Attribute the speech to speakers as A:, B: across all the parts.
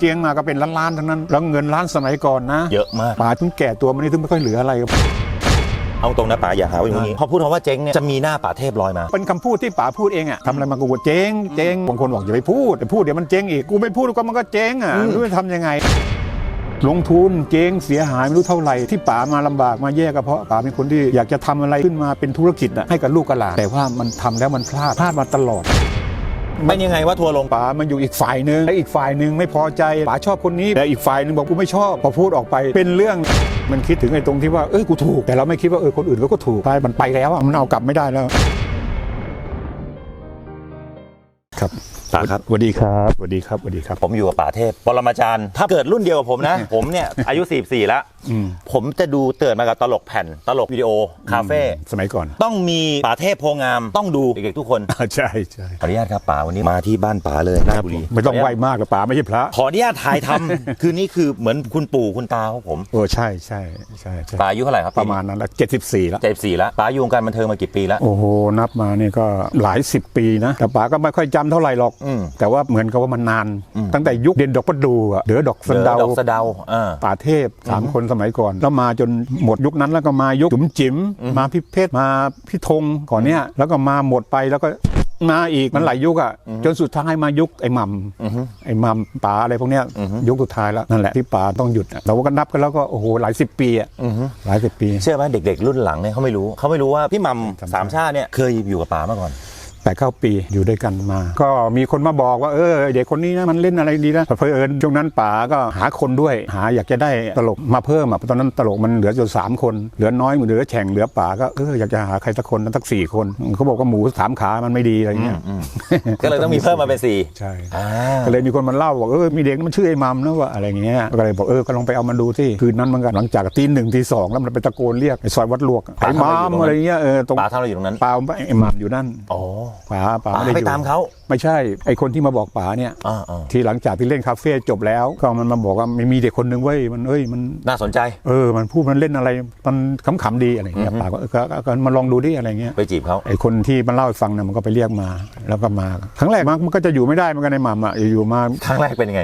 A: เจียงมาก็เป็นล้านๆทั้งนั้น แล้วเงินล้านสมัยก่อนนะ
B: เยอะมาก
A: ป่าถึงแก่ตัวมันนี่ถึงไม่ค่อยเหลืออะไร
B: เอาตรงนะป๋าอย่าหาว่าอย่างนี้ พอพูดคำว่าเจ๊งเนี่ยจะมีหน้าป๋าเทพลอยมา
A: เป็นคำพูดที่ป๋าพูดเองอะทำอะไรมากูว่าเจ๊งเจ๊งบางคนบอกอย่าไปพูดแต่พูดเดี๋ยวมันเจ๊งอีกกูไม่พูดก็มันก็เจ๊งอะไม่รู้จะทำยังไง ลงทุนเจ๊งเสียหายไม่รู้เท่าไหร่ที่ป๋ามาลำบากมาแย่ก็เพราะป๋าเป็นคนที่อยากจะทำอะไรขึ้นมาเป็นธุรกิจอะให้กับลูกกับหลานแต่ว่ามันทำแล้วมันพลาดพลาดมาตลอด
B: เป็นยังไงว่าทัวร์ลง
A: ป๋ามันอยู่อีกฝ่ายหนึ่งและอีกฝ่ายหนึ่งไม่พอใจป๋าชอบคนนี้แต่อีกฝ่ายหนึ่งบอกกูไม่ชอบพอพูดออกไปเป็นเรื่องมันคิดถึงไอ้ตรงที่ว่าเอ้ยกูถูก แต่เราไม่คิดว่าเออคนอื่นเขาก็ถูกไปมันไปแล้วอะมันเอากลับไม่ได้แล้วครับ
B: ป๋าครับ
A: สวัสดีครับสวัสดีครับสวัสดีครับ
B: ผมอยู่กับป๋าเทพปรมาจารย์ ถ้าเกิดรุ่นเดียวกับผมนะ ผมเนี่ยอายุ 44 แล้ว
A: อืม
B: ผมจะดูเตือนมากับตลกแผ่น ตลกวิดีโอ คาเฟ่
A: สมัยก่อน
B: ต้องมีป๋าเทพโพงามต้องดูเด็กๆทุกคน
A: ใช่ใช่
B: ขออนุญาตครับป๋าวันนี้มาที่บ้านป๋าเลยราชบุรี
A: ไม่ต้องไหวมากหรอกป๋าไม่ใช่พระ
B: ขออนุญาตถ่ายทำคือนี่คือเหมือนคุณปู่คุณตาของผม
A: เออใช่ใช่ใช่ใช่
B: ป๋าอายุเท่าไหร่ครับ
A: ประมาณนั้นแล้วเจ็ดสิบสี่แล้ว
B: เจ็ดสี่แล้วป๋าอยู่วงการบันเทิงมากี่ปีแล้ว
A: โอ้โหนับมาเนี่ยก็หลายสิบปีนะแต่ป๋าก็ไม่ค่อยจำเท่าไหร่หรอก
B: อืม
A: แต่ว่าเหมือนกับว่ามันนาน ตั้งแต่ยุคเด่นดอกประดูอะเดือดอกสะเดา
B: ดอกสะเดาอ่า
A: ป่าเทพสามคนสมัยก่อน แล้วมาจนหมดยุคนั้นแล้วก็มายุคจุ๋มจิ๋มมาพี่เพชรมาพี่ธงก่อนเนี้ยแล้วก็มาหมดไปแล้วก็มาอีกมันหลายยุคอะจนสุดท้ายมายุคไอ้หมัมไอ้หมัมป๋าอะไรพวกเนี้ยยุคสุดท้ายแล้วนั่นแหละที่ป๋าต้องหยุดอะเราก็นับกันแล้วก็โอ้โหหลายสิบปีอะหลายสิบปี
B: เชื่อไหมเด็กๆ รุ่นหลังเนี่ยเขาไม่รู้เขาไม่รู้ว่าพี่หมัมสามชาติเนี่ยเคยอยู่กับป๋ามาก่อน
A: แปดเก้าปีอยู่ด้วยกันมา ก็มีคนมาบอกว่าเออเด็กคนนี้นะมันเล่นอะไรดีนะเพอเอิญช่วงนั้นป๋าก็หาคนด้วย หาอยากจะได้ตลกมาเพิ่มอะเพราะตอนนั้นตลกมันเหลืออยู่สามคนเหลือน้อยเหลือแฉ่งเหลือป๋าก็เอออยากจะหาใครสักคนสักสี่คนเขาบอกว่าหมูสามขามันไม่ดีอะไรเงี้ย
B: ก็เลยต้องมีเพิ่มมาเป็นสี่
A: ใช่
B: อ่า
A: ก็เลยมีคนมาเล่าบอกเออมีเด็กมันชื่อไอ้มัมนะว่าอะไรเงี้ยก็เลยบอกเออก็ลองไปเอามาดูที่คืนนั้นมันก็หลังจากตีหนึ่งตีสองแล้วมันไปตะโกนเรียกไอ้ซอยวัดลวกไอ้มัมอะไรเงี้ยเออตรง
B: ป๋าทำอะไรอยู่ตรงนั้น
A: ป๋าไอ้มัมอยู่นั่น
B: อ๋อ
A: ป่าป่าไม่ได้อยู่ไป
B: ตามเขา
A: ไม่ใช่ไอคนที่มาบอกป๋าเนี่ย
B: อ่าอ่า
A: ที่หลังจากที่เล่นคาเฟ่จบแล้ว ก็มันมาบอกว่าไม่มีเด็กคนหนึ่งเว้ยมันเอ้ยมัน
B: น่าสนใจ
A: เออมันพูดมันเล่นอะไรมันขำๆดีอะไรเงี้ยป๋าก็เออก็ก็ก็มาลองดูดิอะไรเงี้ย
B: ไปจีบเขา
A: ไอคนที่มันเล่าให้ฟังเนี่ยมันก็ไปเรียกมาแล้วก็มาครั้งแรกมันมันก็จะอยู่ไม่ได้เหมือนกันในหม่ำอะอยู่ๆมา
B: ครั้งแรกเป็นยังไง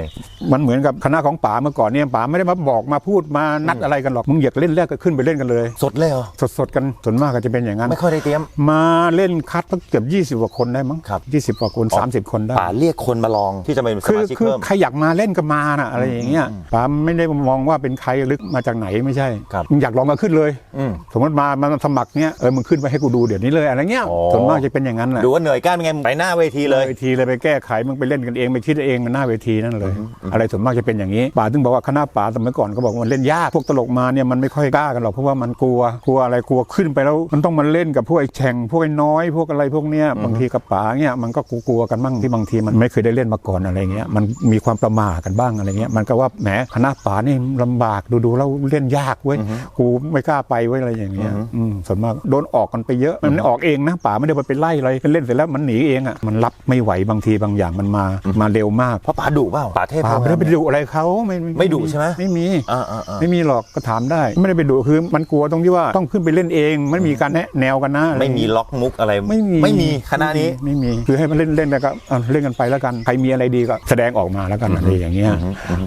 A: มันเหมือนกับคณะของป๋าเมื่อก่อนเนี่ยป๋าไม่ได้มาบอกมาพูดมานัดอะไรกันหรอกมึงอยากเล่นแรกก็ขึ้นไปเล่นกันเลย
B: สดเลยเหรอ
A: สดๆกันส่วนมากก็จะเป็นอย่างนั้น
B: ไม่ค่อยได้เตรียม
A: มาเล่นคัดตั้งเกือบ20กว่าคนได้มั้ง
B: ครับ
A: ยี่สิบกว่าคน30คนได้
B: ป๋าเรียกคนมาลองที่จะมาเป็นส
A: คือ
B: มาชิก
A: คือ
B: เพิ่ม
A: ใครอยากมาเล่นก็มาน่ะอะไรอย่างเงี้ยป๋าไม่ได้มองว่าเป็นใครลึกมาจากไหนไม่ใช่
B: ครับ
A: มึงอยากลองก็ขึ้นเลย
B: อืม
A: สมมติมามาสมัครเนี้ยเออมึงขึ้นไปให้กูดูเดี๋ยวนี้เลยอะไรเงี้ย
B: อ๋อ
A: ส่วนมากจะเป็นอย่างนั้นแหละ
B: ดูว่าเหนื่อยก้านเป็นไงไปหน้าเวทีเลย
A: เวทีเลยไปแก้ไขมึงไปเล่นกันเองไปคิดเองกันหน้าเวทีนั่นเลย อะไรส่วนมากจะเป็นอย่างนี้ป๋าถึงบอกว่าคณะป๋าสมัยก่อนเขาบอกว่ามันเล่นยากพวกตลกมาเนี่ยมันไม่ค่อยกล้ากันหรอกเพราะว่ามันกลัวกลัวอะไรกลัวขึ้นไปแล้ว มันต้องมาเล่นกับพวกไอ้แข่งพวกไอ้น้อยพวกอะไรพวกเนี้ยบางทีกับป๋าเนี่ยมันก็กลัวๆกันบ้างที่บางทีมันไม่เคยได้เล่นมาก่อนอะไรเงี้ยมันมีความประมาทกันบ้างอะไรเงี้ยมันก็ว่าแหมคณะป๋านี่ลำบากดูๆแล้วเล่นยากเว้ยกูไม่กล้าไปเว้ยอะไรอย่างเงี้ยอืมส่วนมากโดนออกกันไปเยอะมันไม่ออกเองนะป๋าไม่ได้ไปไล่อะไรเล่นเสร็จแล้วมันหนีเองอะมันรับไม่ไหวบางทีบางอย่างมันมามาเร็วมาก
B: เพราะป๋าดุเปล่าป๋าเทพ
A: ป๋าไม่ได้ไปดุอะไรเขาไม่
B: ไม่ดุใช่ไหม
A: ไม่มี
B: อ่าอ่าอ่า
A: ไม่มีหรอกก็ถามได้ ไม่ได้ไปดุคือมันกลัวตรงที่ว่าต้องขึ้นไปเล่นเองไม่มีการแนะแนวกันนะอะร
B: ไม่มีล็อกมุกอะไร
A: ไม่มี
B: ไม่มีคณะนี้
A: ไม่มีคือให้มันเล่นเล่นแล้วก็เอาเล่นกันไปแล้วกันใครมีอะไรดีก็แสดงออกมาแล้วกันอะไรอย่างเงี้ย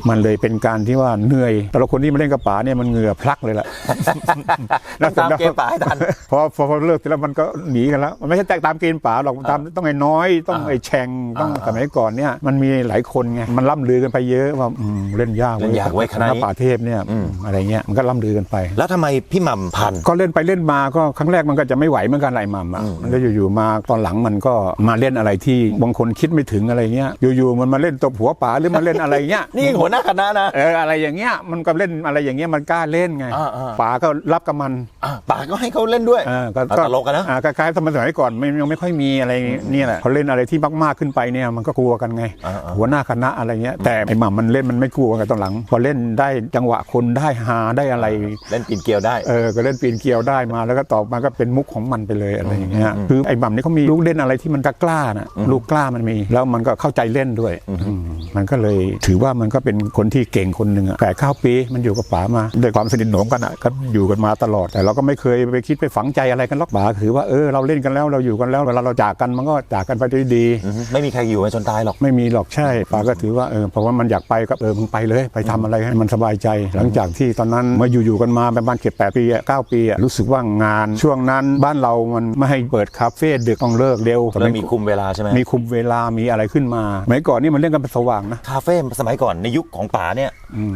A: มันเลยเป็นการที่ว่าเหนื่อย แต่ละคนที่มาเล่นกับป๋าเนี่ยมันเหงื่อพลักเลยแหละ
B: ต้องตามเกมป๋าให้ทัน
A: พอพอพอเลิกเสร็จแล้วมันก็หนีกันแล้ว มันไม่ใช่แตกตามเกณฑ์ป๋าหรอกตามต้องไอ้น้อยต้องไอ้แฉ่งต้องสมัยก่อนเนี่ยมันมีหลายคนไงมันล่ำลือกันไปเยอะว่าอืมเล่นยาก
B: เล่นยากเว้ยคณะนี้
A: ป่าเทพเนี่ยอะไรเงี้ยมันก็ล่ำลือกันไป
B: แล้วทำไมพี่หม่ำพัน
A: ก็เล่นไปเล่นมาก็ครั้งแรกมันก็จะไม่ไหวเหมือนกันไรหมัมอะมันก็อยู่ๆมาตอนหลังมันก็มาเล่นอะไรที่บางคนคิดไม่ถึงอะไรเงี้ยอยู่ๆมันมาเล่นตบหัวป๋าหรือมาเล่นอะไรเงี้ย
B: นี่หัวหน้าคณะนะ
A: เอออะไรอย่างเงี้ยมันก็เล่นอะไรอย่างเงี้ยมันกล้าเล่นไง
B: อ่าๆ
A: ป๋าก็รับกับมัน
B: อะป๋าก็ให้เขาเล่นด้วย
A: เออก็
B: เอาตลกกันนะ
A: อ่าคล้ายๆสมัยก่อนไม่ยังไม่ค่อยมีอะไรเนี่ยแหละเขาเล่นอะไรที่มากๆขึ้นไปเนี่ยมันก็กลัวกันไง
B: อ่าๆ
A: หัวหน้าคณะอะไรเงี้ยแต่ไอ้หม่ำมันเล่นมันไม่กลัวกันตอนหลัง พอเล่นได้จังหวะคนได้ฮาได้อะไร
B: เล่นปีนเกลียวได้
A: เออก็เล่นปีนเกลียวได้มาแล้วก็ต่อมาก็เป็นมุกของมันไปเลยอะไรอย่างเงี้ยคือไอ้หม่ำนี่เขามีลูกเล่นอะไรที่มันกล้าๆนะลูกกล้ามันมี แล้วมันก็เข้าใจเล่นด้วยอืมมันก็เลยถือว่ามันก็เป็นคนที่เก่งคนหนึ่งอะแปดเก้าปีมันอยู่กับป๋ามาด้วยความสนิทหนมกันอะก็อยู่กันมาตลอด แต่เราก็ไม่เคยไปคิดไปฝังใจอะไรกันหรอกป๋าถือว่าเออเราเล่นกันแล้วเราอยู่กันแล้วเวลาเราจากกันมันก็จากกันไปด้วยดี
B: อือฮึไม่มีใครอยู่กันจนตายหรอก
A: ไม่มีหรอกใช่ป๋าก็ถือว่าเออเพราะว่ามันอยากไปก็เออมึงไปเลย ไปทำอะไรให้มันสบายใจ หลังจากที่ตอนนั้นเมื่ออยู่ๆกันมาประมาณเจ็ดแปดปีอะเก้าปีอะรู้สึกว่างาน ช่วงนั้นบ้านเรามันไม่ให้เปิดคาเฟ่ดึกต้องเลิกเร็ว
B: แล้วมีคุมเวลาใช่ไหม
A: มีคุมเวลามีอะไรขึ้นมาสมัยก่อนนี่มันเล่นกันเป็นสว่างนะ
B: คาเฟ่สมัยก่อนในยุคของป๋าเนี่ย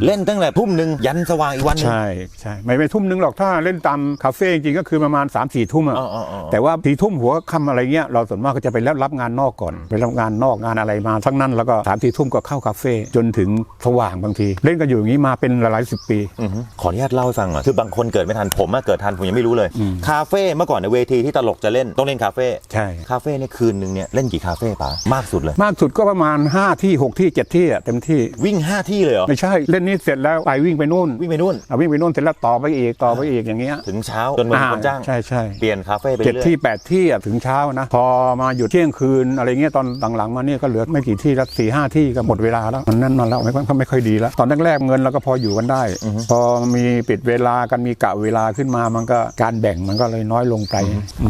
B: เล่นตั้งแต่ทุ่มหนึ่งยันสว่างอีกวันหนึง
A: ใช่ใช่ไม่ไปทุ่มนึงหรอกถ้าเล่นตามคาเฟ่จริงๆก็คือประมาณ3ามสี่ทุ่มอะ
B: อ๋ออ๋ออ๋อ
A: แต่ว่าสี่ทุ่มหัวค่ำอะไรเงี้ยเราส่วนมากก็จะไปรับงานนอกก่อนไปรับงานนอกงานอะไรมาทั้งนั้นแล้วก็สามสี่ทุ่มก็เข้าคาเฟ่จนถึงสว่างบางที เล่นกันอยู่อย่างนี้มาเป็นหลายๆสิบปี
B: อือฮึขออนุญาตเล่าให้ฟังหน่อยคือบางคนเกิดไม่ทันผมอะเกิดทันผมยังไม่รู้เลย คาเฟ่เมื่อก่อนในเวทีที่ตลกจะเล่นต้องเล่นคาเฟ่
A: ใช่
B: คาเฟ่เนี่ยคืนหนึ่งเนี่ยเล่นกี่คาเฟ่ป๋ามากสุดเลย
A: มากสุดก็ประมาณ 5 ที่ 6 ที่ 7 ที่อะเต็มที่
B: วิ่ง 5 ที่เลยเหรอ
A: ไม่ใช่เล่นนี้เสร็จแล้วไปวิ่งไปนู่น
B: วิ่งไปนู่น
A: เอาวิ่งไปนู่นเสร็จแล้วต่อไปอีกต่อไปอีกอย่างเงี้ย
B: ถึงเช้าจนมีคนจ้าง
A: ใช่ใช่
B: เปลี่ยนคาเฟ่ไป
A: เจ็ด
B: เรื่อย
A: ที่แปดที่อะถึงเช้านะ พอมาหยุดเที่ยงคืนอะไรเงี้ยตอนหลังๆมาเนี่ยก็เหลือไม่กี่ที่ละสี่ห้าที่ก็หมดเวลาแล้วมันนั่นมาแล้วไม่ค่อยไม่ค่อยดีแล้ว ตอนแรกๆเงินเราก็พออยู่กันได้ พอมีปิดเวลากันมีกะเวลาขึ้นมามันก็การแบ่งมันก็เลยน้อยลงไป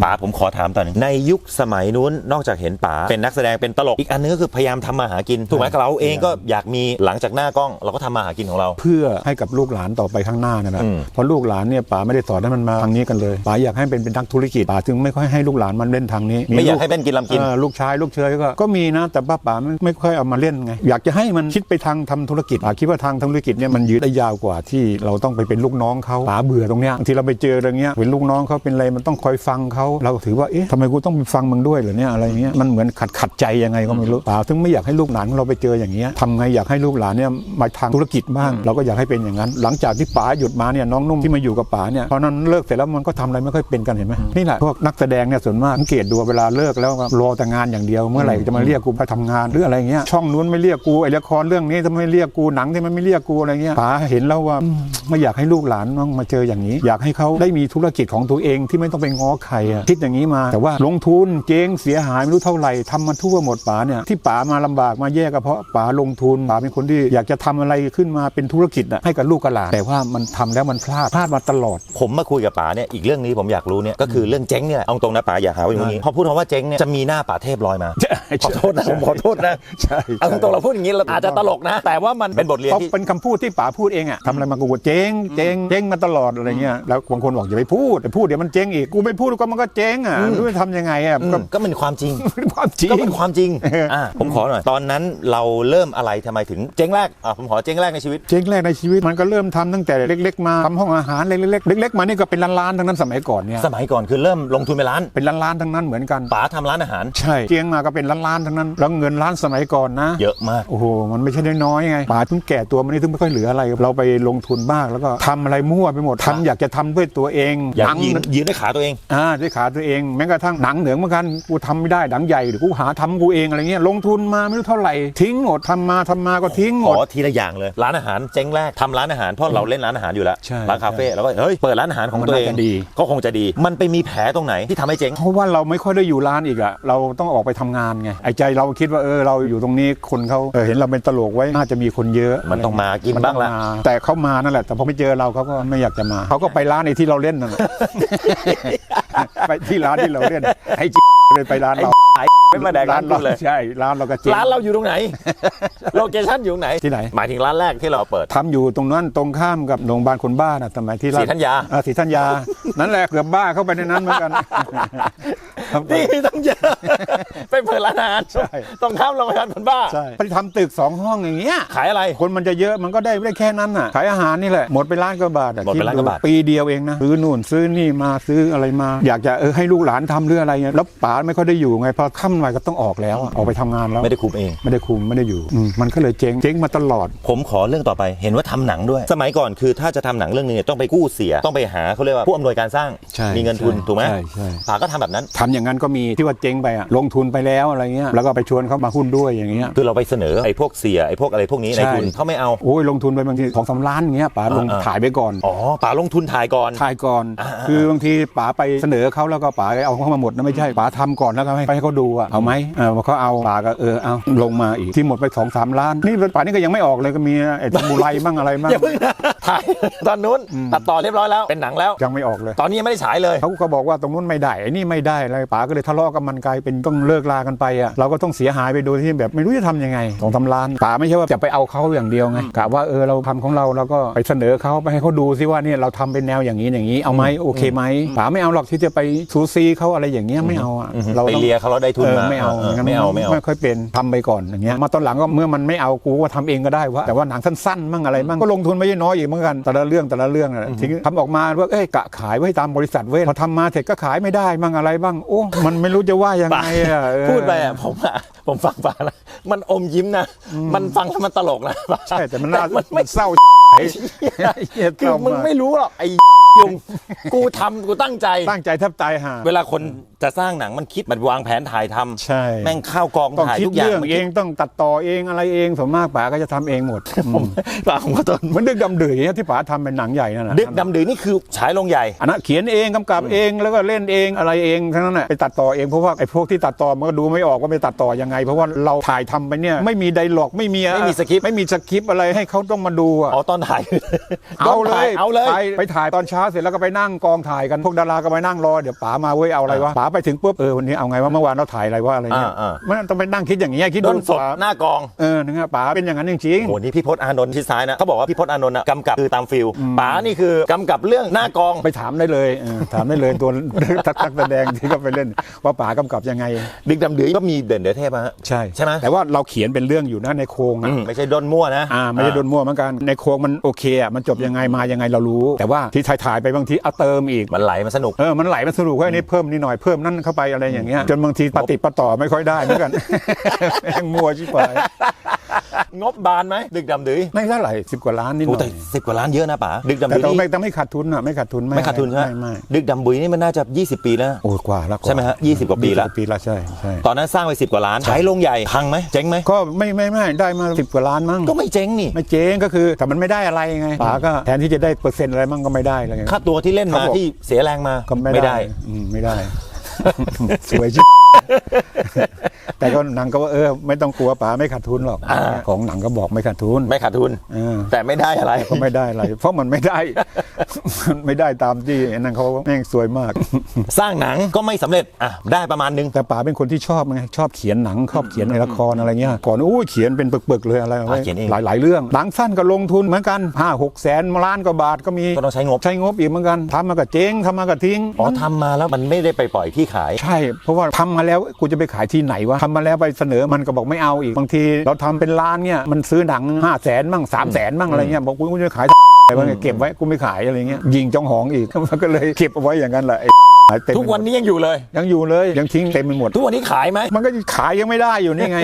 B: ป๋าผมขอถามตอนนี้ในยุคสมัยนู้นนอกจากเห็นป๋าเป็นนักแสดงเป็นตลกอีกอันนึงก็คือพยายามทำมาหากินถูกไหมเราเองก็อยากมีหลังจากหน้ากล้อง เราก็ทำมาหากินของเรา
A: เพื่อให้กับลูกหลานต่อไปข้างหน้านั่นแหละ
B: อืม
A: เพราะลูกหลานเนี่ยป๋าไม่ได้สอนให้มันมาทางนี้กันเลยป๋าอยากให้เป็นเป็นนักธุรกิจป๋าจึงไม่ค่อยให้ลูกหลานมันเล่นทางนี้
B: ไม่อยาก
A: ลู
B: ให้เป็นกินลำกิน
A: เออลูกชายลูกเชยก็ก็มีนะ แต่ป้าป๋าไม่ไม่ค่อยเอามาเล่นไงอยากจะให้มันคิดไปทางทำธุรกิจป๋าคิดว่าทางทำธุรกิจเนี่ยมันยืดได้ยาวกว่าที่เราต้องไปเป็นลูกน้องเขาป๋าเบื่อตรงเนี้ยบางทีเราไปเจออะไรเงี้ยเป็นลูกน้องเขาเป็นอะไรมันต้องคอยฟังเขาเราก็ถือว่าเอ๊ะทำไมกูต้องไปฟังมึงด้วยเหรอเนี่ยอะไรเงี้ยมันเหมือนขัดขัดใจยังไงก็ไม่รู้ป๋าถึงไม่อยากให้ลูกหลานของเราไปเจออย่างเงี้ยทำไงอยากให้ลูกหลานเนี่ยมาทางธุรกิจบ้าง เราก็อยากให้เป็นอย่างนั้น หลังจากที่ป๋าหยุดมาเนี่ยน้องนุ่มที่มาอยู่กับป๋าเนี่ยพอนั้นเลิกเสร็จแล้วมันก็ทำอะไรไม่ค่อยเป็นกันเห็นไหมนี่แหละพวกนักแสดงเนี่ยส่วนมากสังเกตดูเวลาเลิกแล้วก็รอแต่งานอย่างเดียวเมื่อไหร่จะมาเรียกกูไปทำงานหรืออะไรเงี้ยช่องนู้นไม่เรียกกูไอ้ละครเรื่องนี้ทำไมไม่เรียกกูหนังที่มันไม่เรียกกูอะไรเงี้ยป๋าเห็นแล้วว่าอืมไม่อยากให้ลูกหลานต้องมาเจออย่างนี้ อยากให้เขาได้มีธุรกิจของตัวเองที่ไม่ต้องไปง้อใครอะคิดอย่างนี้มา แต่ว่าลงทุนเจ๊งเสียหายไม่รู้เท่าไหร่ทำมาทั่วหมดป๋าเนี่ยที่ป๋ามาลำบากมาแย่ก็เพราะป๋าลงทุนป๋าเป็นคนที่อยากจะทำอะไรขึ้นมาเป็นธุรกิจอะให้กับลูกกับหลานแต่ว่ามันทำแล้วมันพลาดพลาดมาตลอด
B: ผมมาคุยกับป๋าเนี่ยอีกเรื่องนี้ผมอยากรู้เนี่ยก็คือเรื่องเจ๊งเนี่ยเอาตรงนะป๋าอย่าหาว่าอย่างนี้พอพูดคำว่าเจ๊งเนี่ยจะมีหน้าป๋าเทพลอยมาขอโทษนะผมขอโทษนะ
A: ใช่
B: เอาตรงๆเราพูดอย่างนี้เราอาจจะตลกนะ แต่ว่ามันเป็นบทเรียน
A: เขา
B: ที่
A: เป็นคำพูดที่ป๋าพูดเองอะทำอะไรมากูก็เจ๊งเจ๊งเจ๊งมาตลอดอะไรเงี้ยแล้วบางคนบอกอย่าไปพูดแต่พูดเดี๋ยวมันเจ๊งอีกกูไม่พูดก็มันก็เจ๊งอะไม่รู้จะทำยังไงอะ
B: อืม
A: ก็
B: ก็เป็นความจริง
A: เป็นความจริง
B: ก็เป็นความจริง
A: เอออ่
B: อ่าผมขอหน่อย ตอนนั้นเราเริ่มอะไรทำไมถึงเจ๊งแรกอ่าผมขอเจ๊งแรกในชีวิต
A: เจ๊งแรกในชีวิตมันก็เริ่มทำตั้งแต่เล็ก ๆ มาทำห้องอาหารเล็กๆเล็กๆมานี่ก็เป็นล้านๆทั้งนั้นสมัยก่อนเนี่ย
B: สมัยก่อนคือเริ่มลงทุนไปร้าน
A: เป็นล้านๆทั้งนั้นเหมือนกัน
B: ป๋าทำร้านอาหาร
A: ใช่เจ๊งมาก็เป็นล้านๆทั้งนั้นแล้วเงินล้านสมัยก่อนนะ
B: เยอะมาก
A: โอ้โห มันไม่ใช่น้อยๆไงป๋าเพิ่งแก่ตัวมันนี่ถึงไม่ค่อยเหลืออะไร เราไปลงทุนบ้างแล้วก็ทำอะไรมั่วไปหมดทำอยากจะทำด้วยตัวเอง
B: อยาก
A: หนัง
B: ยืนยืนด้วยขาตัวเอง
A: อ่าด้วยขาตัวเอง แม้กระทั่งหนังเหนืองเหมือนกันกูทำไม่ได้หนังใหญ่หรือกูหาทำกูเองอะไรเงี้ยลงทุนมาไม่รู้เท่าไหร่ทิ้งหมดทำมาทำมาก็ทิ้งห
B: ข
A: ม
B: อ
A: ด
B: ทีละอย่างเลย ร้านอาหารเจ๊งแรกทำร้านอาหารเพราะเราเล่นร้านอาหารอยู่แล้ว
A: ใช่
B: ร้านคาเฟ่แล้วก็เฮ้ยเปิดร้านอาหารของ
A: มัน
B: ตัวเอง
A: น่าจะดี
B: ก็คงจะดี มันไปมีแผลตรงไหนที่ทำให้เจ๊ง
A: เพราะว่าเราไม่ค่อยได้อยู่ร้านอีกอะเราต้องออกไปทำงานไงไอ้ใจเราคิดว่าเออเราอยู่ตรงนี้คนเขาเออเห็นเราเป็นตลกไว้น่าจะมีคนเยอะ
B: มันต้องมากิน
A: มั
B: บ้างละ
A: มแต่เขามานั่นแหละแต่พอไม่เจอเราเขาก็ไม่อยากจะมาเขาก็ไปร้านในที่เราเล่นนั่นแหละไปที่ร้านที่เราเล่นไอ้เลยไปร้านเรา
B: ไม่มาแดกร้าน
A: เรา
B: คุณเลย
A: ใช่ร้านเราก็เจ๊ง
B: ร้านเราอยู่ตรงไหนโลเคชั่นอยู่ตรงไหน
A: ที่ไหน
B: หมายถึงร้านแรกที่เราเปิด
A: ทำอยู่ตรงนั้นตรงข้ามกับโรงพยาบาลคนบ้านะสมัยที่
B: ศรีธัญญา
A: อ่ศรีธัญญา นั่นแหละเกือบบ้าเข้าไปในนั้นเหมือนกัน
B: นี่ต้องเยอะไปเปิดร้านอาหาร
A: ใช่
B: ต้องข้ามโรงพยาบาลคนบ้า
A: ใช่ไปทำตึกสองห้องอย่างเงี้ย
B: ขายอะไร
A: คนมันจะเยอะมันก็ได้ได้แค่นั้นน่ะขายอาหารนี่แหละหมดไปล้านกว่าบาทอะ
B: หมดไปล้านกว่าบาท
A: คิดูปีเดียวเองนะซื้อนู่นซื้อนี่มาซื้ออะไรมา อยากจะเออให้ลูกหลานทำหรืออะไรเงี้ยแล้วป๋าไม่ค่อยได้อยู่ไงพอค่ำหน่อยก็ต้องออกแล้วอะออกไปทำงานแล้ว
B: ไม่ได้คุมเอง
A: ไม่ได้คุมไม่ได้อยู่อืมมันก็เลยเจ๊งเจ๊งมาตลอด
B: ผมขอเรื่องต่อไปเห็นว่าทำหนังด้วย สมัยก่อนคือถ้าจะทำหนังเรื่องนึงเนี่ยต้องไปกู้เสีย ต้องไปหาเขาเรียกว่าผู้อำนวยการสร้าง
A: ใช่
B: มีเงินทุน
A: ใช่
B: ถูกไหม
A: ใช่ใช่
B: ป๋าก็ทำแบบนั้น
A: ทำอย่างอย่างนั้นก็มีที่ว่าเจ๊งไปอะลงทุนไปแล้วอะไรเงี้ยแล้วก็ไปชวนเขามาหุ้นด้วยอย่างเงี้ย
B: คือเราไปเสนอไอ้พวกเสียไอ้พวกอะไรพวกนี้
A: ใช่
B: ในทุนเขาไม่เอา
A: โอ้ยลงทุนไปบางทีสองสามล้านอย่างเงี้ยป๋าลง
B: อ่าๆ
A: ถ่ายไปก่อน
B: อ๋อป๋าลงทุนถ่ายก่อน
A: ถ่ายก่อน
B: อ่าๆ
A: คือบางทีป๋าไปเสนอเขาแล้วก็ป๋าเอาเข้ามาหมดนะไม่ใช่ป๋าทำก่อนแล้วก็ให้ไปให้เขาดูอะเอาไหมเออพอเขาเอาป๋าก็เออเอาลงมาอีกที่หมดไปสองสามล้าน นี่ป๋านี่ก็ยังไม่ออกเลยก็มีไอ้สมุไรบ้างอะไรบ้าง
B: อย่าเพิ่งนะถ่ายตอนนู้นตัดต่อเรียบร้อยแล้วเป็นหนังแล้ว
A: ยังไม่ออกเลย
B: ตอนนี้ยังไม่ได้ฉายเลย
A: เขาก็บอกว่าตรงนู้นไม่ได้ไอ้นี่ไม่ได้อะไรป๋าก็เลยทะเลาะกับมันกลายเป็นต้องเลิกลากันไปอะเราก็ต้องเสียหายไปโดยที่แบบไม่รู้จะทำยังไงสองสามล้านป๋าไม่ใช่ว่าจะไปเอาเขาอย่างเดียวไงกะว่าเออเราทำของเราเราก็ไปเสนอเขาไปให้เขาดูซิว่าเนี่ยเราทำเป็นแนวอย่างนี้อย่างนี้เอาไหมโอเคไหมป๋าไม่เอาหรอกที่จะไปซูซีเขาอะไรอย่างเงี้ยไม่เอาอะ
B: เรา
A: เรา
B: ไป
A: ต้อง
B: เลียเขาแล้วได้ทุน
A: เออ
B: มา
A: ไม่เอา
B: งั้นไม่เอาไม่เอา
A: ไม่ค่อยเป็นทำไปก่อนอย่างเงี้ยมาตอนหลังก็เมื่อมันไม่เอากูก็ทำเองก็ได้วะแต่ว่าหนังสั้นๆมั่งอะไรมั่งก็ลงทุนไม่ใช่น้อยอีกเหมือนกันแต่ละเรื่องแต่ละเรื่องอะทิ้งทำออกมาว่าเอ้ยกะขายไว้ตามบริษัทเว้ยพอทำมาเสร็จก็ขายไม่ได้มั่งอะไรบ้างโอ้มันไม่รู้จะว่ายังไงอะเออ
B: พูดไปอะผมอะผมฟังป๋านะมันอมยิ้มนะมันฟังแล้วมันตลกนะป๋า
A: ใช่แต่มันน่า
B: มันไม่
A: เศร้า
B: ไอ้เหี้ย
A: เหี้ย
B: คือ
A: เศร้า
B: มึง
A: มาก
B: ไม่รู้หรอกไอ้ ยุงกูทำกูตั้งใจ
A: ตั้งใจแทบตายห่า
B: เวลาคนจะสร้างหนังมันคิดมันวางแผนถ่ายทำ
A: ใช่
B: แม่งข้าวกอง
A: ต้อง
B: ถ่าย
A: คิด
B: ทุกอย่าง
A: เรื่อง
B: มัน
A: เอ
B: คิด
A: งต้องตัดต่อเองอะไรเองส่วนมากป๋าก็จะทำเองหมดอืม
B: ป๋าผมก็ต้น
A: เหมันดึกดำดื่นอย่างเงี้ยที่ป๋าทำเป็นหนังใหญ่นั่นแหละ
B: ดึกดำดื่นนี่คือฉายลงใหญ่
A: อันนั้นเขียนเองกำกับเองแล้วก็เล่นเองอะไรเองทั้งนั้นแหละไปตัดต่อเองเพราะว่าไอ้พวกที่ตัดต่อมันก็ดูไม่ออกว่าไปตัดต่อยังไง เพราะว่าเราถ่ายทำไปเนี่ยไม่มีไดร็อกไม่มี
B: ไม่มีสคริปต์
A: ไม่มีสคริปต์อะไรให้เขาต้องมาดูอะ
B: อ๋อตอนถ่าย
A: เอาเล
B: ตนถ่
A: ย
B: เอาเลย
A: ไปไปถ่ายตอนเช้าเสร็จแล้วก็ไปนั่งกองถ่ายกันพวกดาราก็ไปนั่งรอเดี๋ยวป๋ามาเว้ยเอาอะไรวะป๋าไปถึงปุ๊บเออวันนี้เอาไงวะเมื่อวานเราถ่ายอะไรวะอะไรเงี้ย
B: อ่า
A: มันต้องไปนั่งคิดอย่างเงี้ยคิด
B: โด
A: ดู
B: นสด
A: ป๋า
B: หน้ากอง
A: เออนึกว่าป๋าเป็นอย่างนั้นจริง
B: โหนี่พี่พศอานนท์ที่ซ้ายนะเขาบอกว่าพี่พศอานนท์อะกำกับคือตามฟิลป๋านี่คือกำกับเรื่องหน้ากอง
A: ๆไปถามได้เลยเออถามได้เลยตัวทักแสดงที่เขาไปเล่นว่าป๋ากำกับยังไง
B: ดึกดำดื่นก็มีเด่นเดือเทพอะฮะ
A: ใช่
B: ใช่ไหม
A: แต่ว่าเราเขียนเป็นเรื่องอยู่นะในโครง
B: อื
A: อะ
B: มไม่ใช่ด้นมั่วนะ
A: อ่าไม่ได้โดนมั่วเหมือนกันในโครงมันโอเคอะมันจบยังไงมายังไงเรารู้ แต่ว่าที่ถ่ายถ่ายๆไปบางทีเอาเติมอีก
B: มันไหลมันสนุก
A: เออ มันไหลมันสรุปว่าอันนี้เพิ่มนิดหน่อยเพิ่มนั่นเข้าไปอะไรอย่างเงี้ยจนบางทีปฏิดปะต่อไม่ค่อยได้เหมือนกันแม่งมัวชิบหาย
B: งบบานไหมดึกดำดื่น
A: ไม่เท่าไหร่สิบกว่าล้านนิดห
B: โอ้
A: น่
B: แต่
A: อย
B: สิบกว่าล้านเยอะนะป๋าดึกดำ
A: แต่
B: ดื่น
A: ต้องไม่
B: นี่
A: ต้องไม่ขาดทุนอะไม่ขาดทุน
B: ไม่ขาดทุนใช่ไหม
A: ไม่ไม่
B: ดึกดำบุยนี่มันน่าจะ 20 ปีแล้วนะ
A: โอ้กว่าแล้ว
B: ใช่ไหมฮะ20กว่าปีละ
A: 20ปีละใช่ใช่
B: ตอนนั้นสร้างไปสิบกว่าล้านฉายลงใหญ่พังไหมเจ๊งไหม
A: ก็ไม่ไม่ไม่ได้มาสิบกว่าล้านมั้ง
B: ก็ไม่เจ๊งนี่
A: ไม่เจ๊งก็คือแต่มันไม่ได้อะไรไงป๋าก็แทนที่จะได้เปอร์เซ็นต์อะไรมั่งก็ไม่ได้เลย
B: ค่าตัวที่เล่น
A: ครั
B: มา
A: บผม
B: ที่เสียแรงมา
A: ก็ไม่
B: ไม่
A: ได้
B: ได้
A: อืมไม่ได้ สวยชิแต่ก็หนังก็ว่าเออ ไม่ต้องกลัวป๋าไม่ขาดทุนหรอก
B: อ่า
A: ของหนังก็บอกไม่ขาดทุน
B: ไม่ขาดทุน
A: เออ
B: แต่ไม่ได้อะไร
A: ก็ไม่ได้อะไร เพราะมันไม่ได้ มันไม่ได้ตามที่ไอ้นั่นเขาแม่งสวยมาก
B: สร้างหนังก็ไม่สำเร็จอะได้ประมาณนึง
A: แต่ป๋าเป็นคนที่ชอบไงชอบเขียนหนังชอบเขียนในละครอะไรเงี้ยก่อนอู้ยเขียนเป็นปึกๆเลยอะไรไว้
B: เขียนเอง
A: หลายๆเรื่องหนังสั้นก็ลงทุนเหมือนกันห้าหกแสนล้านกว่าบาทก็มี
B: ก็ต้องใช้งบ
A: ใช้งบอีกเหมือนกันทำมาก็เจ๊งทำมาก็ทิ้ง
B: อ๋อทำมาแล้วมันไม่ได้ไปปล่อยที่ขาย
A: ใช่ เพราะว่าทำมาแล้วกูจะไปขายที่ไหนวะทำมาแล้วไปเสนอมันก็บอกไม่เอาอีกบางที เราทำเป็นล้านเนี่ยมันซื้อหนัง5้าแสนมั่งสามแสนมั่งอะไรเงี้ยบอกกูจะขายอะไรวะเงี้ยเก็บไว้กูไม่ขายอะไรเงี้ยยิงจองหองอีกมันก็เลยเก็บเอาไว้อย่างนั้นแหละายเต็ม
B: ทุกวันนี้ยังอยู่เลย
A: ยังอยู่เลยยังทิ้งเต็มไปหมด
B: ทุกวันนี้ขายไหม
A: มันก็ขายยังไม่ได้อยู่นี่ไง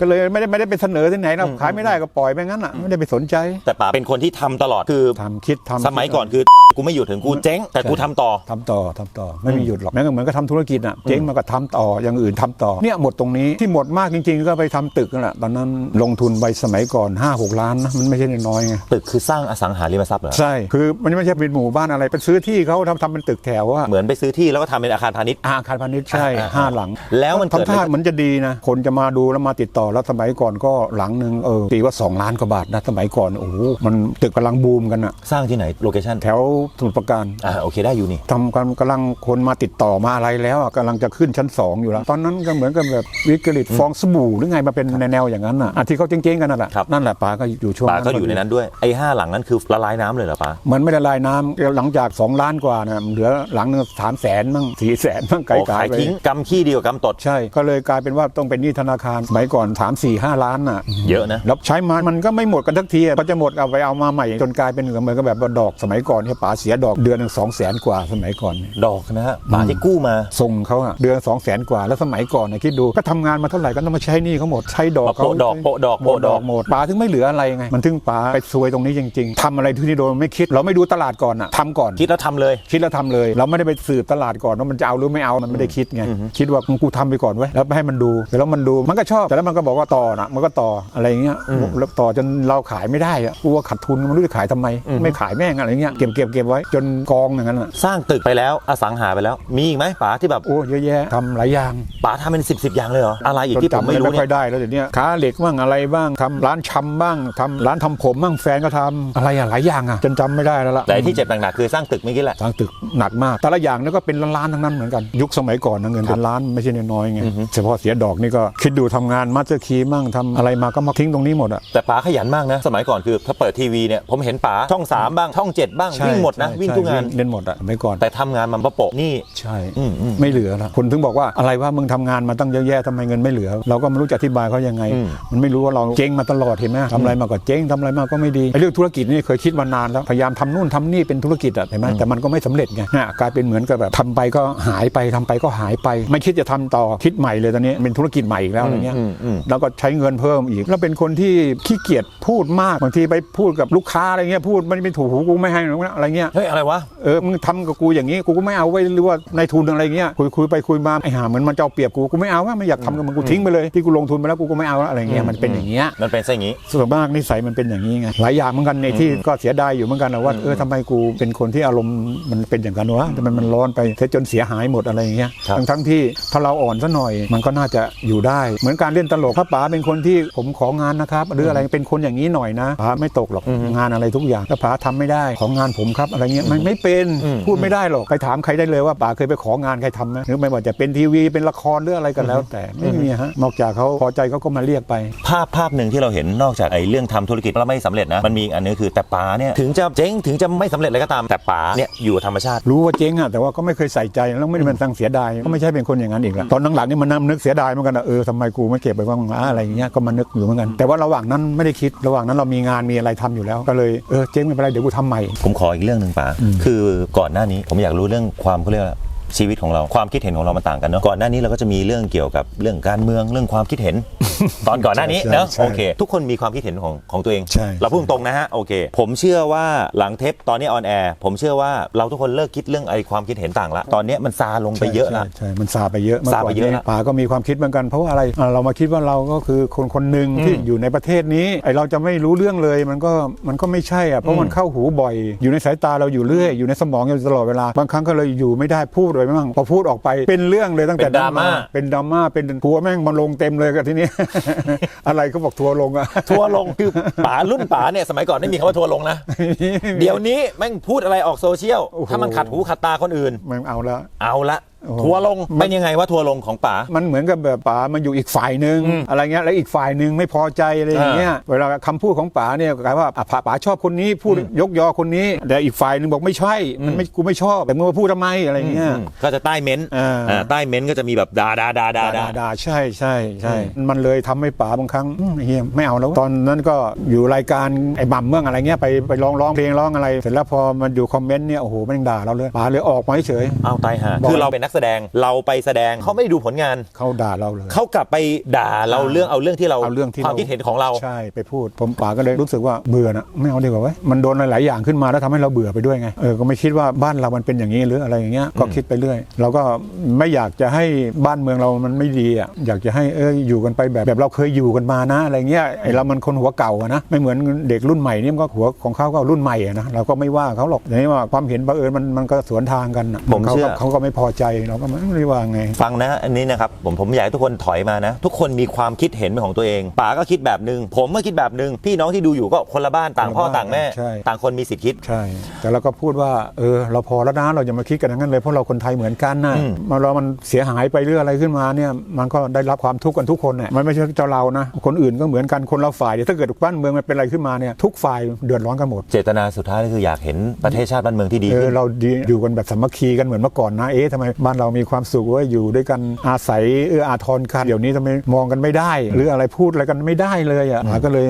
A: ก็เลยไม่ได้ไม่ได้ไปเสนอที่ไหนนะขายไม่ได้ก็ปล่อยไปงั้นอะไม่ได้ไปสนใจ
B: แต่ป๋าเป็นคนที่ทำตลอดคือ
A: ทำคิดทำ
B: สมัยก่อนคือกูไม่หยุดถึงกูเจ๊ง แต่กูทำต่อ
A: ทำต่อทำต่อไม่มีหยุดหรอกแม้ก็เหมือนก็ทำธุรกิจอะเจ๊งมาก็ทำต่ออย่างอื่นทำต่อเนี่ยหมดตรงนี้ที่หมดมากจริง ๆ ก็ไปทำตึกนั่นแหละตอนนั้นลงทุนไปสมัยก่อน5 6ล้านนะมันไม่ใช่น้อยๆไง
B: ตึกคือสร้างอสังหาริมทรัพย์เหรอ
A: ใช่ คือมันไม่ใช่เป็นหมู่บ้านอะไรไปซื้อที่เขาทำทำเป็นตึกแถวว่า
B: เหมือนไปซื้อที่แล้วก็ทำเป็นอาคารพาณิชย์
A: อาคารพาณิชย์ใช่
B: อ่า
A: ห้าหลัง
B: แล้วมันเกิด
A: ทำท่าเหมือนจะดีนะ คนจะมาดูแล้วมาติดต่อแล้วสมัยก่อนก็หลังหนึ่งเออตีว่า 2 ล้านกว่าบาทนะสมัยก่อนโอ้โหมันตึกกำลังบูมกันอะ
B: สร้างที่ไหนโลเคชั่น
A: แถวสมุทรปราการ
B: อ่าโอเคได้อยู่นี่
A: ทำกันกำลังคนมาติดต่อมาอะไรแล้วอะกำลังจะขึ้นชั้น 2 อยู่แล้ว ตอนนั้นก็เหมือนกับแบบวิกฤตฟองสบู่หรือไงมาเป็นแนวๆอย่างนั้นอะอะที่เขาเจ๊งๆกันนั่นแหละ
B: ครับ
A: นั่นแหละป๋าก็อยู่ช่วง
B: ป๋า
A: นั้น
B: ก็อยู่ในนั้นด้วยไอ้ห้าหลังนั้นคือละลายน้ำเลยเหรอป๋า
A: มันไม่ได้ลายน้ำหลังจาก 2 ล้านกว่านะเหลือหลังหนึงสามแสนมั่งสี่แสนมั่งไกล
B: โอ้
A: ๆ
B: ขาย
A: ไป
B: ทิ้งกำขี้เดียวกำตด
A: ใช่ ก็เลยกลายเป็นว่าต้องเป็นหนี้ธนาคารสมัยก่อน 3 4 5 ล้านน่ะ
B: เยอะนะ
A: แล้วใช้มามันก็ไม่หมดกันทักทีอะพอจะหมดเอาไปเอามาใหม่ จนกลายเป็นเหมือนกับแบบว่าดอกสมัยก่อนเนี่ยป๋าเสียดอกเดือนหนึ่งสองแสนกว่าสมัยก่อนเนี่ย
B: ดอกนะฮะป๋าที่กู้มา
A: ส่งเขาอะเดือนสองแสนกว่าแล้วสมัยก่อนนะคิดดูก็ทำงานมาเท่าไหร่ก็ต้องมาใช้หนี้เขาหมดใช้ดอกเขา
B: โปะดอกโปะดอก
A: หมด
B: โปะด
A: ด
B: อ
A: อกกหมดป๋าถึงไม่เหลืออะไรไง มันถึงป๋าไปซวยตรงนี้จริง ๆทำอะไรที่นี่โดยไม่คิด เราไม่ดูตลาดก่อนอะทำก่อน
B: คิดแล้วทำเลย
A: คิดแล้วทำเลย เราไม่ได้ไปสืบตลาดก่อนว่ามันจะเอาหรือไม่เอามันไม่ได้คิดไงคิดว่ากูทำไปก่อนไว้ยแล้วให้มันดูแต่แล้วมันดูมันก็ชอบแต่แล้วมันก็บอกว่าต่อนะมันก็ต่ออะไรอย่างเงี้ยแล้วต่อจนเราขายไม่ได้อะกูว่าขาดทุนมันไม่รู้จะขายทำไม ไม่ขายแม่งอะไรเงี้ยเก็บเก็บเก็บไว้จนกองอย่างนั้นอะ
B: สร้างตึกไปแล้วอสังหาไปแล้ว มีอีกไหมป๋าที่แบบ
A: โอ้เยอะแยะทำหลายอย่าง
B: ป๋าทำเป็นสิบสิบอย่างเลยเหรออะไรอีก
A: จน
B: ที่ผม
A: จำ
B: ไม่
A: ไม่
B: รู้
A: ไม่
B: เนี่
A: ค่อยยได้แล้วเดี๋ยวนี้ค้าเหล็กบ้างอะไรบ้างทำร้านชำบ้างทำร้านทำผมบ้างแฟนก็ทำอะไรอะหลายอย่างอะจนจำไม่ได้แล้วล่ะ
B: แต่ที่เจ็บหนักๆคือสร้างตึกเมื่อกี้แหละ
A: ทางตึกหนักมากแต่ละอย่างนี่ก็เป็นล้านๆทั้งนั้นเหมือนกัน ยุคสมัยก่อนนะเงินเป็นล้านไม่ใช่น้อยๆไงเฉพาะเสียดอกนี่ก็คิดดูทำงานมาสเตอร์คีมั่งทำอะไรมาก็มาทิ้งตรงนี้หมดอะ
B: แต่ป๋าขยันมากนะ สมัยก่อนคือถ้าเปิดทีวีเนี่ยผมเห็นป๋าช่องสามบ้างช่องเจ็ดบ้าง
A: ใช่
B: วิ่งหมดนะ
A: ใช่
B: วิ่งทุกงาน
A: ใช่เล่นหมดอะสมัยก่อน
B: แต่ทำงานมันประโปะนี่
A: ใช่
B: อืมอืม
A: ไม่เหลือแล้วคนถึงบอกว่าอะไรว่ามึงทำงานมาตั้งเยอะแยะทำไมเงินไม่เหลือ เราก็ไม่รู้จะอธิบายเขายังไง
B: อืม
A: มันไม่รู้ว่าเราเจ๊งมาตลอดเห็นไหมทำอะไรมาก็เจ๊งทำอะไรมาก็ไม่ดีไอ้เรื่องธุรกิจนี่เคยคิดมานานแล้วพยายามทำนู่นทำนี่เป็นธุรกิจอะเห็นไหมแต่มันก็ไม่สำเร็จไงเนี่ยกลายเป็นเหมือนกับแบบทำไปก็หายไปทำไปก็หายไป ไม่คิดจะทำต่อคิดใหม่เลยตอนนี้เป็นธุรกิจใหม่อีกแล้วอะไรเงี้ย
B: อืมอืม
A: แล้วก็ใช้เงินเพิ่มอีก แล้วเป็นคนที่ขี้เกียจพูดมากบางทีไปพูดกับลูกค้าอะไรเงี้ยพูดมันไม่ถูกหูกูไม่ให้หรอกนะอะไรเงี้ย
B: เฮ้ยอะไรวะ
A: เออมึงทำกับกูอย่างนี้กูก็ไม่เอาไว้หรือว่าในทุนอะไรเงี้ยคุยคุยไปคุยมาไอ้ห่าเหมือนมันจะเอาเปรียบกูกูไม่เอาว่าไม่อยากทำกับมึงกูทิ้งไปเลยที่กูลงทุนไปแล้วกูก็ไม่เอาแล้วอะไรเงี้ยมันเป็นอย่างเงี้ย
B: มันเป็นซะอย่างนี้
A: ส่วนมากนิสัยมันเป็นอย่างนี้ไงหลายอย่างเหมือนกันในที่ก็เสียดายอยู่เหมือนกันนะว่าเออทำไมกูเป็นคนที่อารมณ์มันเป็นอย่างกันวะทำไมมันร้อนไปเสียจนเสียหายหมดอะไรอย่างเงี้ย
B: ครับ
A: ทั้งทั้งที่ถ้าเราอ่อนซะหน่อย มันก็น่าจะอยู่ได้ เหมือนการเล่นตลกถ้าป๋าเป็นคนที่ผมของานนะครับหรืออะไรเป็นคนอย่างนี้หน่อยนะป๋าไม่ตกหรอกงานอะไรทุกอย่างถ้าป๋าทำไม่ได้ของงานผมครับอะไรเงี้ยมันไม่เป็นพูดไม่ได้หรอกไปถามใครได้เลยว่าป๋าเคยไปของานใครทำไหมหรือไม่ว่าจะเป็นทีวีเป็นละครหรืออะไรก็แล้ว แต่ไม่มีฮะนอกจากเขาพอใจเขาก็มาเรียกไป
B: ภาพภาพหนึ่งที่เราเห็นนอกจากไอ้เรื่องทำธุรกิจแล้วไม่สำเร็จนะมันมีอีกอันนึงคือแต่ป๋าเนี่ยถึงจะเจ๊งถึงจะไม่สำเร็จอะไรก็ตามแต่ป๋าเนี่ยอยู่กับธรรมชาติ
A: รู้ว่าเจ๊งอะแต่ว่าก็ไม่เคยใส่ใจแล้วไม่ได้มันตั้งเสียดายก็ไม่ใช่เป็นคนอย่างนั้นอีกแล้วตอนหลังๆนี่มันนั่งนึกเสียดายเหมือนกันนะเออทำไมกูไม่เก็บไปบ้างวะอะไรอย่างเงี้ยก็มานึกอยู่เหมือนกันแต่ว่าระหว่างนั้นไม่ได้คิดระหว่างนั้นเรามีงานมีอะไรทำอยู่แล้ว ก็เลยเออเจ๊งไม่เป็นไรเดี๋ยวกูทำใหม่
B: ผมขออีกเรื่องหนึ่งป๋าคือก่อนหน้านี้ผมอยากรู้เรื่องความเขาเรียกว่า ชีวิตของเราความคิดเห็นของเรามันต่างกันเนาะก่อนหน้านี้เราก็จะมีเรื่องเกี่ยวกับเรื่องการเมืองเรื่องความคิดเห็น ตอนก่อนหน้านี้
A: ใช่
B: เนาะ
A: ใช่
B: โอเค ทุกคนมีความคิดเห็นของของตัวเอง
A: ใช่
B: เราพูดตรงๆนะฮะโอเค ผมเชื่อว่าหลังเทปตอนนี้ออนแอร์ผมเชื่อว่าเราทุกคนเลิกคิดเรื่องไอ้ความคิดเห็นต่างละตอนนี้มันซาลงไปเยอะละ
A: ใช่ใช่มันซาไปเยอะ
B: ซาไปเยอะ
A: มื่
B: ละ
A: ก่นนี่ป๋าก็มีความคิดเหมือนกัน เพราะว่าอะไรอะเรามาคิดว่าเราก็คือคนคนหนึ่งที่อยู่ในประเทศนี้ไอเราจะไม่รู้เรื่องเลยมันก็มันก็ไม่ใช่อะเพราะมันเข้าหูบ่อย อยู่ในสายตาเราอยู่เรื่อยอยู่ในสมองอยู่ตลอดเวลาบางครั้งก็เลยอยู่ไม่ได้พูดเลยมั่งพอพูดออกไปเป็นเรื่องเลยตั้งแต่
B: เป็นดราม่า
A: เป็นดราม่าเป็นทัวร์แม่งมาลงเต็มเลยกับที่นี้ อะไรเขาบอกทัวร์ลงอะ
B: ทัวร์ลงคือป๋ารุ่นป๋าเนี่ยสมัยก่อนไม่มีคำว่าทัวร์ลงนะ เดี๋ยวนี้แม่งพูดอะไรออกโซเชียล
A: โอ้โห
B: ถ้ามันขัดหูขัดตาคนอื่น
A: มันเอาแล้ว
B: เอาละ
A: โอ้โห
B: ทัวร์ลงเป็นยังไงว่าทัวร์ลงของป๋า
A: มันเหมือนกับแบบป๋ามันอยู่อีกฝ่ายหนึ่งอะไรเงี้ยแล้วอีกฝ่ายหนึ่งไม่พอใจอะไรอย่างเงี้ยเวลาคำพูดของป๋าเนี่ยกลายว่าอะป๋าป๋าชอบคนนี้พูดยกยอคนนี้แต่อีกฝ่ายหนึ่งบอกไม่ใช่มันไม่กูไม่ชอบแต่มึงมาพูดทำไมอะไรเงี้ย
B: ก็จะใต้เม้นต์
A: อ่า
B: อ่าใต้เม้นต์ก็จะมีแบบด่าด่าด่าด่า
A: ด่า
B: ด่า
A: ด่าใช่ใช่ใช่มันเลยทำให้ป๋าบางครั้งอืมเฮียไม่เอาแล้ว ตอนนั้นก็อยู่รายการไอ้บัมเมืองอะไรเงี้ยไปไปร้องร้องเพลงร้องอะไรเสร็จแล้วพอมันอยู่คอมเมนต์เนี่ยโอ้โหแม่งด่าเราเลยป๋าเลยออกมาเฉย
B: เอาตายหา
A: บอก
B: คือเราเป็นนักแสดงเราไปแสดงเขาไม่ได้ดูผลงาน
A: เขาด่าเราเลย
B: เขากลับไปด่าเราเรื่องเอาเรื่องที่เรา
A: เอาเรื่องที่
B: ความคิดเห็นของเรา
A: ใช่ไปพูดผมป๋าก็เลยรู้สึกว่าเบื่อนะไม่เอาดีกว่าเว้ยมันโดนหลาย ๆ อย่างขึ้นมาแล้วทำให้เราเบื่อไปด้วยไงเออก็ไม่คิดว่าบ้านเรามันเป็นอย่างนี้หรืออะไรอย่างเงี้ยก็คิดไปเรื่อยเราก็ไม่อยากจะให้บ้านเมืองเรามันไม่ดีอะอยากจะให้เอออยู่กันไปแบบแบบเราเคยอยู่กันมานะอะไรเงี้ยไอเรามันคนหัวเก่าอะนะไม่เหมือนเด็กรุ่นใหม่นี่มันก็หัวของเขาก็รุ่นใหม่อะนะเราก็ไม่ว่าเขาหรอกแต่นี่ว่าความเห็นบังเอิญมันมันก็สวนทางกันอะ
B: ผม
A: เขา
B: เชื่
A: ก็
B: อ
A: เขาก็ไม่พอใจเราก็ไม่ได้ว่าไง
B: ฟังนะอันนี้นะครับผมผมอยากให้ทุกคนถอยมานะ ทุกคนมีความคิดเห็นเป็นของตัวเองป๋าก็คิดแบบหนึ่งผมก็คิดแบบหนึ่งพี่น้องที่ดูอยู่ก็คนละบ้านต่างพ่อ
A: คนละบ้าน
B: ต่างแม่
A: ใช่
B: ต่างคนมีสิทธิ์คิด
A: ใช่ แต่เราก็พูดว่าเออเราพอแล้วนะเราอย่ามาคิดกันอย่างนั้นเลยเพราะเราคนไทยเหมือนกันนะ
B: อืม
A: มาเรามันเสียหายไปเรื่องอะไรขึ้นมาเนี่ยมันก็ได้รับความทุกข์กันทุกคนเนี่ยมันไม่ใช่เจ้าเรานะ คนอื่นก็เหมือนกันคนเราฝ่ายเดี๋ยวถ้าเกิดบ้านเมืองมันเป็นอะไรขึ้นมาเนี่ยทุกฝ่ายเดือดร้อนกันหมด
B: เจตนาสุดท้ายก็คืออยากเห็นประเทศชาติบ้านเมืองที่ดี
A: เอ
B: ขึ้
A: อนเราดีอยู่กันแบบสามัคคีกันเหมือนเมื่อก่อนนะ เอ๊ะทำไมบ้านเรามีความสุขเว่าอยู่ด้วยกันอาศัยเอื้ออาทรกันเดี๋ยวนี้ทำไมมองกันไม่ได้ หรืออะไรพูดอะไรกันไม่ได้เลยอะป๋าก็เลย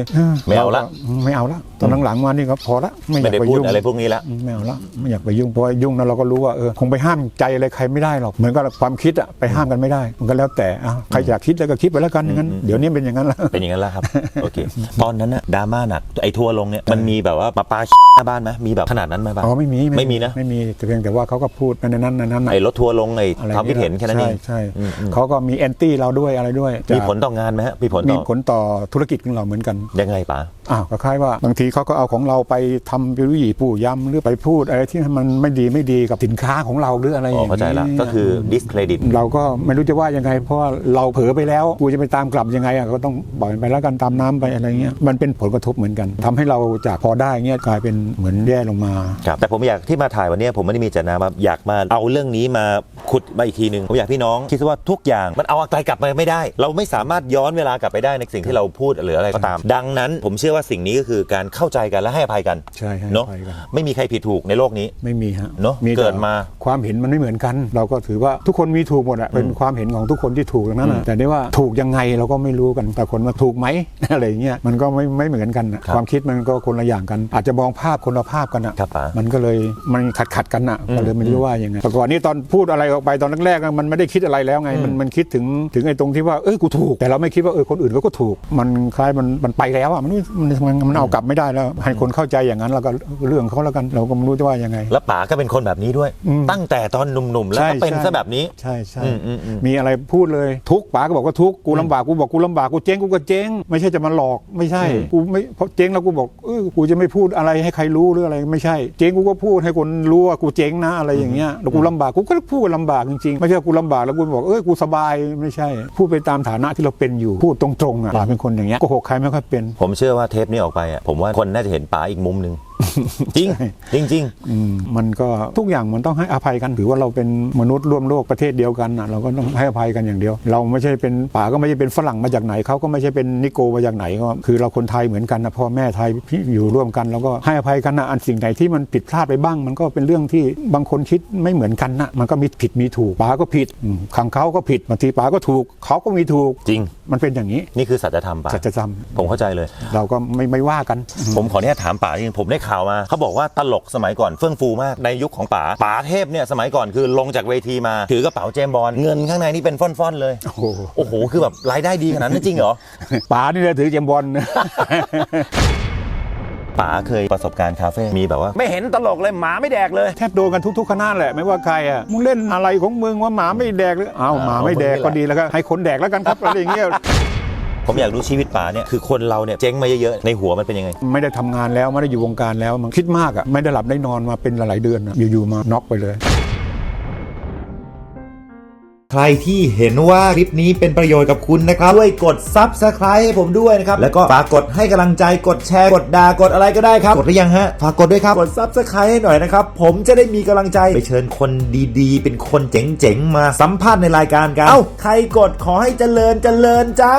B: ไม่เอาละ
A: ไม่เอาละตอนหลังๆมานี่ก็พอละไม่อ
B: ไม่
A: ยาก
B: ได้
A: ไป
B: พูด
A: ยุ่ง
B: อะไรพวกนี้ละ
A: ไม่เอาละไม่อยากไปยุ่งเพราะว่ายุ่งนั้นเราก็รู้ว่าเออคงไปห้ามใจอะไรใครไม่ได้หรอกเหมือนกับความคิดอะไปห้ามกันไม่ได้ มันก็แล้วแต่อะใครอยากคิดแล้วก็คิดไปแล้วกันอย่างนั้นเดี๋ยวนี้เป็นอย่างนั้นละ
B: เป็นอย่างนั้นแล้วครับโอเคตอนนั้นน่ะดราม่าหนักไอ้ทัวร์ลงเนี่ยมันมีแบบว่ามาปาหน้าบ้านไหมมีแบบขนาดนั้นไหมบ้าง
A: อ๋อไม่มี
B: ไม่มีนะ
A: ไม่มีแต่เพียงแต่ว่าเขาก็พูดในนั้นในนั้นน่ะ
B: ไอ้รถทัวร์ลงไอ้
A: อะไร
B: ความคิดเห็นแค่นั้นเอง
A: ใช่
B: อืมอืม
A: ใช่เขาก็มีแอนตี้เราด้วยอะไรด้วย
B: มีผลต่องานไหมฮะมีผล
A: มี
B: ต่อ
A: ผลต่อธุรกิจของเราเหมือนกัน
B: ยังไงป๋า
A: อ้าวก็คล้ายว่าบางทีเขาก็เอาของเราไปทำเป็นวิหยีปู่ยำหรือไปพูดอะไรที่มันไม่ดีไม่ดีกับสินค้าของเราหรืออะไรอ
B: อ๋อย่างเข้าใจละ
A: นี้
B: ก็คือ discredit
A: เราก็ไม่รู้จะว่ายังไง เพราะว่าเราเผลอไปแล้วกูจะไปตามกลับยังไงอะก็ต้องปล่อยมันไปแล้วกันตามน้ำไปอะไรเงี้ยมันเป็นผลกระทบเหมือนกันทำให้เราจากพอได้เงี้ยกลายเป็นเหมือนแย่ลงมา
B: ครับแต่ผมอยากที่มาถ่ายวันเนี้ยผมไม่ได้มีเจตนามาอยากมาเอาเรื่องนี้มาขุดมาอีกทีหนึ่งผมอยากพี่น้องคิดว่าทุกอย่างมันเอาอะไรกลับไปไม่ได้ เราไม่สามารถย้อนเวลากลับไปได้ในสิ่งที่เราพูดหรืออะไรก็ตาม ดังนั้นผมเชื่อว่าสิ่งนี้ก็คือการเข้าใจกันและให้อภัยกัน
A: ใช่ให้อ
B: เนาะ
A: ภัยกัน
B: ไม่มีใครผิดถูกในโลกนี้
A: ไม่มีฮะ
B: เนอะ
A: แต่
B: เกิดมา
A: ความเห็นมันไม่เหมือนกัน เราก็ถือว่าทุกคนมีถูกหมดอะเป็นความเห็นของทุกคนที่ถูกทั้งนั้นอะแต่ได้ว่าถูกยังไงเราก็ไม่รู้กันแต่คนมาถูกไหม อะไรเงี้ยมันก็ไม่ไม่เหมือนกันอะ
B: ครับ
A: ความคิดมันก็คนละอย่างกัน อาจจะมองภาพคนละภาพกันอะ
B: ครับป๋า
A: มันก็เลยมันขัดขัดๆกันอะก็เลยไม่รู้ว่ายังไงแต่ก่อนนี้ตอนพูดอะไรออกไปตอนแรกๆอะมันไม่ได้คิดอะไรแล้วไงมันมันคิดถึงถึงไอ้ตรงที่ว่าเอ้ยกูถูก แต่เราไม่คิดว่าเออคนอื่นเขาก็ถูก มันคล้ายมันมันไปแล้วอะมันมันมันมันเอากลับไม่ได้แล้วให้คนเข้าใจอย่างนั้นแล้วก็เรื่องเขาแล้วกันเราก็ไม่รู้จะว่ายังไง
B: แล้วป๋าก็เป็นคนแบบนี้ด้วย
A: อืม
B: ตั้งแต่ตอนหนุ่มๆแล้วก็เป็น
A: ใช่
B: ซะแบบนี้
A: ใช่ใช่
B: อืมอืมอืม
A: มีอะไรพูดเลยทุกข์ป๋าก็บอกว่าทุกข์กูลำบากกูบอกกูลำบากกูเจ๊งกูก็เจ๊งไม่ใช่จะมาหลอกไม่ใช่กูไม่เพราะเจ๊งแล้วกูบอกเออกูจะไม่พูดอะไรให้ใครรู้หรืออะไรไม่ใช่ เจ๊งกูก็พูดให้คนรู้ว่ากูเจ๊งนะอะไรอย่างเงี้ยแล้วกูลำบากกูก็พูดลลำบากจริงๆ ไม่ใช่กูลำบากแล้วกูบอกเออกูสบายไม่ใช่ พูดไปตามฐานะที่เราเป็นอยู่ พูดตรงๆอะป๋าเป็นคนอย่างเงี้ยโกหกใครไม่ค่อยเป็น
B: ผมเชื่อว่าเทปนี้ออกไปอะผมว่าคนน่าจะเห็นป๋าอีกมุมหนึ่ง จริงจริงจริง
A: อืมมันก็ทุกอย่างมันต้องให้อภัยกัน ถือว่าเราเป็นมนุษย์ร่วมโลกประเทศเดียวกันนะเราก็ต้องให้อภัยกันอย่างเดียว เราไม่ใช่เป็นป่าก็ไม่ใช่เป็นฝรั่งมาจากไหนเขาก็ไม่ใช่เป็นนิโกมาจากไหนก็คือเราคนไทยเหมือนกันนะพ่อแม่ไทยพี่อยู่ร่วมกันเราก็ให้อภัยกันนะอันสิ่งไหนที่มันผิดพลาดไปบ้าง มันก็เป็นเรื่องที่บางคนคิดไม่เหมือนกันนะมันก็มีผิดมีถูกป๋าก็ผิดอืมขังเขาก็ผิดบางทีป๋าก็ถูกเขาก็มีถูก
B: จริง
A: มันเป็นอย่างนี้
B: นี่คือสัจธรรมป๋า
A: สัจธรรม
B: ผมเข้าใจเลย
A: เราก็ไม่ไม่ว่ากัน
B: ผมขออนุญาตถามป๋าจริงผมได้ข่าวมาเขาบอกว่าตลกสมัยก่อนเฟื่องฟูมากในยุคของป๋าป๋าเทพเนี่ยสมัยก่อนคือลงจากเวทีมาถือกระเป๋าเจมส์บอลเงินข้างในนี่เป็นฟ่อนๆเลย
A: โอ้โห
B: โอ้โห คือแบบรายได้ดีขนาดนั้นจริงเหรอ
A: ป๋านี่เลยถือเจมส์บอลนะ
B: ป๋าเคยประสบการณ์คาเฟ่ มีแบบว่า ไม่เห็นตลกเลยหมาไม่แดกเลย
A: แทบโดนกันทุกๆคณะแหละไม่ว่าใครอะมึงเล่นอะไรของมึงว่าหมาไม่แดกหรืออ้าวหมาไม่แดกก็ดีแล้วก็ให้คนแดกแล้วกันครับอะไรอย่างเงี้ย
B: ผมอยากรู้ชีวิตป๋าเนี่ยคือคนเราเนี่ยเจ๊งมาเยอะๆในหัวมันเป็นยังไง
A: ไม่ได้ทำงานแล้วไม่ได้อยู่วงการแล้วมันคิดมากอะไม่ได้หลับได้นอนมาเป็นหลายๆเดือนอะอยู่ๆมาน็อกไปเลย
C: ใครที่เห็นว่าคลิปนี้เป็นประโยชน์กับคุณนะครับ ช่วยกด Subscribe ให้ผมด้วยนะครับ แล้วก็ฝากกดให้กำลังใจกดแชร์ กดด่ากดอะไรก็ได้ครับ กดหรือยังฮะ ฝากกดด้วยครับ กด Subscribe ให้หน่อยนะครับ ผมจะได้มีกำลังใจ ไปเชิญคนดีๆ เป็นคนเจ๋งๆ มาสัมภาษณ์ในรายการกัน เอ้า ใครกดขอให้เจริญเจริญจ้า